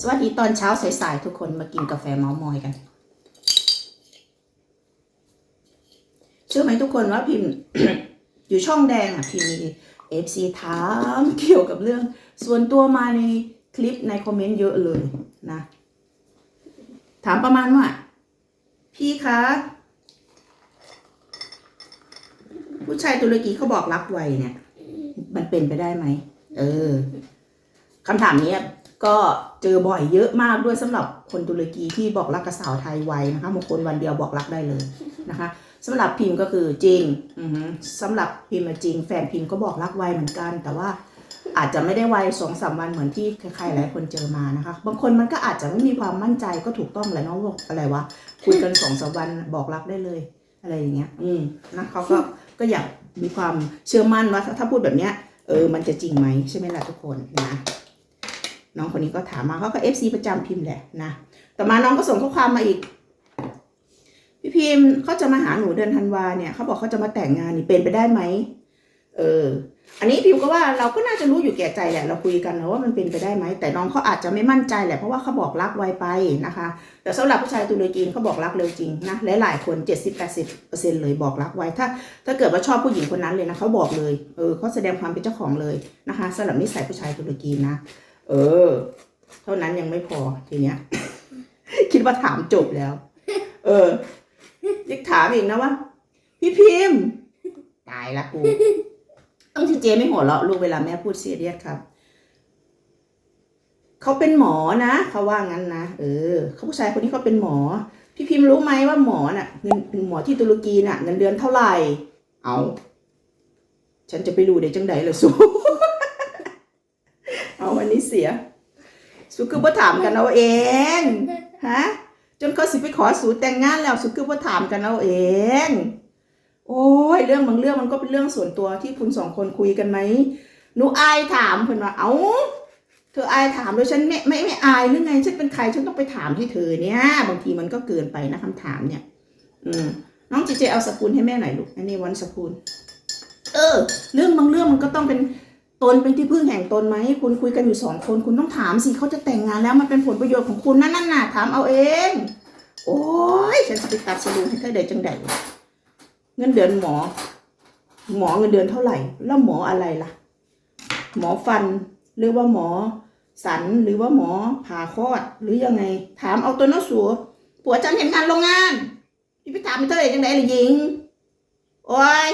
สวัสดีตอนเช้าสายๆทุกคนมากินกาแฟเมาส์มอยกันเชื่อไหมทุกคนว่าพิมพ์อยู่ช่องแดงอะพิมพ์มีเอฟซีถามเกี่ยวกับเรื่อง ส่วนตัวมาในคลิปในคอมเมนต์เยอะเลยนะ ถามประมาณว่า พี่คะผู้ชายตุรกีเขาบอกรักไวเนี่ย มันเป็นไปได้ไหมเออคำถามนี้ ก็เจอบ่อยเยอะมากด้วยสำหรับคนตุรกีที่บอกรักกับสาวไทยไวนะคะบางคนวันเดียวบอกรักได้เลยนะคะสำหรับพิมพ์ก็คือจริงอือหือสำหรับพิมพ์จริง แฟนพิมพ์ก็บอกรักไวเหมือนกัน แต่ว่าอาจจะไม่ได้ไวสองสามวันเหมือนที่ใครๆหลายคนเจอมานะคะ บางคนมันก็อาจจะไม่มีความมั่นใจก็ถูกต้องแหละน้องบอกอะไรวะคุยกันสองสามวันบอกรักได้เลย อะไรอย่างเงี้ย อืมนะเขาก็ก็อยากมีความเชื่อมั่นว่าถ้าพูดแบบเนี้ยเออมันจะจริงไหมใช่ไหมล่ะทุกคนนะ น้องคนนี้ก็ถามมาเขาก็เอฟซีประจำพิมพ์แหละนะต่อมาน้องก็ส่งข้อความมาอีก พี่พิมพ์เขาจะมาหาหนูเดือนธันวาเนี่ยเขาบอกเขาจะมาแต่งงานนี่เป็นไปได้ไหมเออ อันนี้พิมพ์ก็ว่าเราก็น่าจะรู้อยู่แก่ใจแหละ เราคุยกันนะว่ามันเป็นไปได้ไหม แต่น้องเขาอาจจะไม่มั่นใจแหละเพราะว่าเขาบอกรักไวไปนะคะ แต่สำหรับผู้ชายตุรกีเขาบอกรักเร็วจริงนะหลายๆคน 70-80%เลยบอกรักไวถ้า ถ้าเกิดว่าชอบผู้หญิงคนนั้นเลยนะเขาบอกเลย เออเขาแสดงความเป็นเจ้าของเลยนะคะสำหรับนิสัยผู้ชายตุรกีนะ เออ เท่านั้นยังไม่พอทีเนี้ย คิดว่าถามจบแล้ว เออยังถามอีกนะว่า พี่พิมพ์ตายละกูต้องที่เจไม่หัวเราะลูกเวลาแม่พูดซีเรียสครับเขาเป็นหมอนะเขาว่างั้นนะเออเขาผู้ชายคนนี้เขาเป็นหมอ พี่พิมพ์รู้ไหมว่าหมอน่ะเงินหมอที่ตุรกีน่ะเงินเดือนเท่าไหร่เอาฉันจะไปรู้ได้จังใดล่ะสู เสีย สุคือว่าถามกันเอาเองฮะจนเขาสิไปขอสูแต่งงานแล้วสุคือว่าถามกันเอาเอง โอ้ยเรื่องบางเรื่องมันก็เป็นเรื่องส่วนตัวที่คุณสองคนคุยกันไหมหนูอายถามเพิ่นว่าเอา้าเธออายถามโดยฉันไม่ไม่ไม่อายหรือไงฉันเป็นใครฉันต้องไปถามให้เธอเนี่ย บางทีมันก็เกินไปนะคำถามเนี่ย อืมน้องจีเจเอาสปูนให้แม่หน่อยลูกอันนี้วันสปูน เออ เรื่องบางเรื่องมันก็ต้องเป็น ตนเป็นที่พึ่งแห่งตนไหมคุณคุยกันอยู่สองคน คุณต้องถามสิเขาจะแต่งงานแล้วมันเป็นผลประโยชน์ของคุณนั่นนั่นน่ะถามเอาเอง โอ้ยฉันจะไปตัดสลูให้เธอได้จังใดเงินเดือนหมอ หมอเงินเดือนเท่าไหร่ แล้วหมออะไรล่ะ หมอฟันหรือว่าหมอสันหรือว่าหมอผ่าคลอดหรือยังไง ถามเอาตัวน้อสัวผัวฉันเห็นงานโรงงานที่ไปถามเท่าไหร่จังไดล่ะหญิงโอ้ย